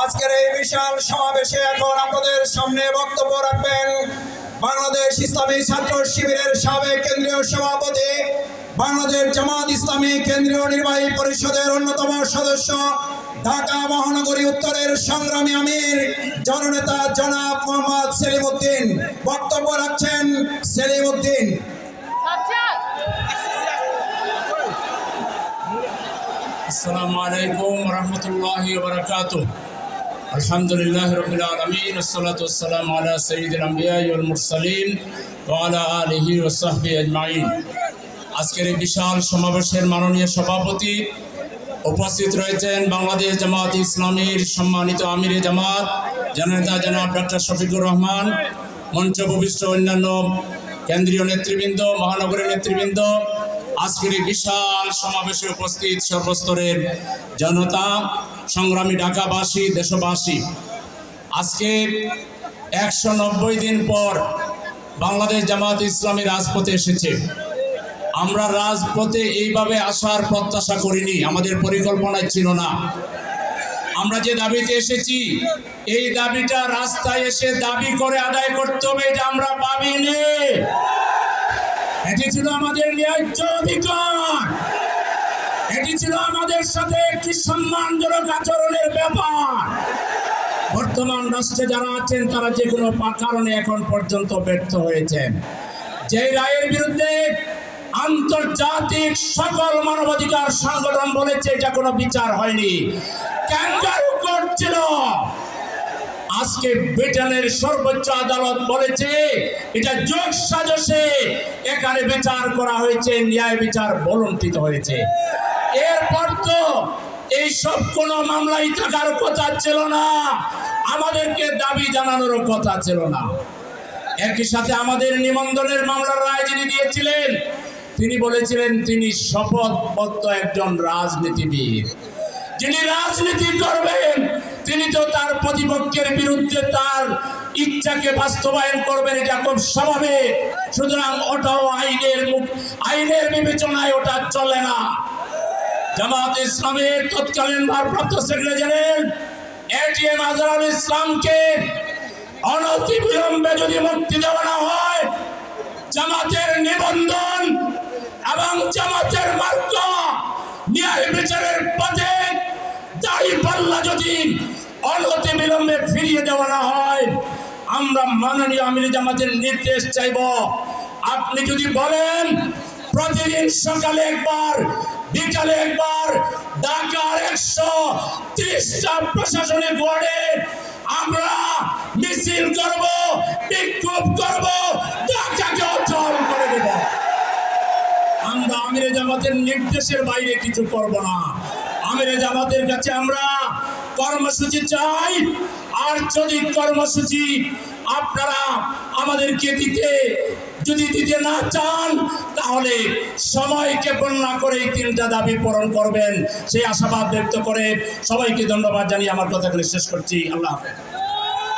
আজকের এই বিশাল সমাবেশে এখন আপনাদের সামনে বক্তব্য রাখবেন বাংলাদেশ ইসলামী ছাত্র শিবিরের সাবেক কেন্দ্রীয় সভাপতি, বাংলাদেশ জামাত ইসলামী কেন্দ্রীয় নির্বাহী পরিষদের অন্যতম সদস্য, ঢাকা মহানগরী উত্তরের সংগ্রামী আমির, জননেতা জনাব মোহাম্মদ সেলিম উদ্দিন বক্তব্য রাখছেন সেলিম উদ্দিন আসসালামু আলাইকুম রহমতুল্লাহ الحمد لله رب العالمين والصلاة والسلام على سيد الأنبياء والمرسلين وعلى آله وصحبه أجمعين আজকের এই বিশাল সমাবেশের মাননীয় সভাপতি উপস্থিত রয়েছেন বাংলাদেশ জামাত ইসলামীর সম্মানিত আমিরে জামাত জননেতা জনাব ডক্টর শফিকুর রহমান মঞ্চ ভূমিষ্ঠ অন্যান্য কেন্দ্রীয় নেতৃবৃন্দ মহানগরের নেতৃবৃন্দ আজকের এই বিশাল সমাবেশে উপস্থিত সর্বস্তরের জনতা সংগ্রামী ঢাকাবাসী, দেশবাসী, আজকে একশো নব্বই দিন পর বাংলাদেশ জামাত ইসলামী রাজপথে এসেছে। আমরা রাজপথে এইভাবে আসার প্রত্যাশা করিনি, আমাদের পরিকল্পনায় ছিল না। আমরা যে দাবিতে এসেছি, এই দাবিটা রাস্তায় এসে দাবি করে আদায় করতে হবে, এটা আমরা পাবিনি। এটি ছিল আমাদের ন্যায্য অধিকার। এটি ছিল আমাদের সাথে একটি সম্মানজনক আচরণের ব্যাপার। বর্তমান রাষ্ট্রে যারা আছেন, তারা যে কোনো কারণে এখন পর্যন্ত ব্যর্থ হয়েছেন। যে রায়ের বিরুদ্ধে আন্তর্জাতিক সকল মানবাধিকার সংগঠন বলেছে, এটা কোনো বিচার হয়নি। ক্যাঙ্গারু কোর্ট ছিল। আজকে ব্রিটেনের সর্বোচ্চ আদালত বলেছে, এটা যোগ সাজসে এখানে বিচার করা হয়েছে, ন্যায় বিচার বলন্টিত হয়েছে। এরপর তো এই সব কোনো মামলাই থাকার কথা ছিল না, আমাদেরকে দাবি জানানোর কথা ছিল না। একই সাথে আমাদের নিবন্ধনের মামলার রায় যিনি দিয়েছিলেন, তিনি বলেছিলেন তিনি শপথবদ্ধ একজন রাজনীতিবিদ। যিনি রাজনীতি করবেন, তিনি তো তার প্রতিপক্ষের বিরুদ্ধে তার ইচ্ছাকে বাস্তবায়ন করবেন, এটা খুব স্বাভাবিক। সুতরাং ওটাও আইনের আইনের বিবেচনায় ওটা চলে না। জামাত ইসলামের তৎকালীন ভারপ্রাপ্ত সেক্রেটারি এটিএম আজহারুল ইসলামকে অনতি বিলম্বে যদি মুক্তি দেওয়া না হয়, জামাতের নিবন্ধন এবং জামাতের মার্গ ন্যায় বিচারের পথে দাড়ি পাল্লা যদি অনতি বিলম্বে ফিরিয়ে দেওয়া না হয়, আমরা মাননীয় আমির জামাতের নির্দেশ চাইব। আপনি যদি বলেন, প্রতিদিন সকালে একবার, বিকালে একবার, ঢাকার একশো ত্রিশটা প্রশাসনিক ওয়ার্ডে আমরা মিছিল করব, বিক্ষোভ করব, ঢাকাকে অচল করে দেব। আমরা আমিরে জামাতের নির্দেশের বাইরে কিছু করব না। আমিরে জামাতের কাছে আমরা কর্মসূচি চাই। আর যদি কর্মসূচি আপনারা আমাদেরকে দিতে, যদি দিতে না চান, তাহলে সময়কে বন্যা করে তিনটা দাবি পূরণ করবেন। সেই আশাবাদ ব্যক্ত করে সবাইকে ধন্যবাদ জানিয়ে আমার কথাগুলি শেষ করছি। আল্লাহ হাফেজ।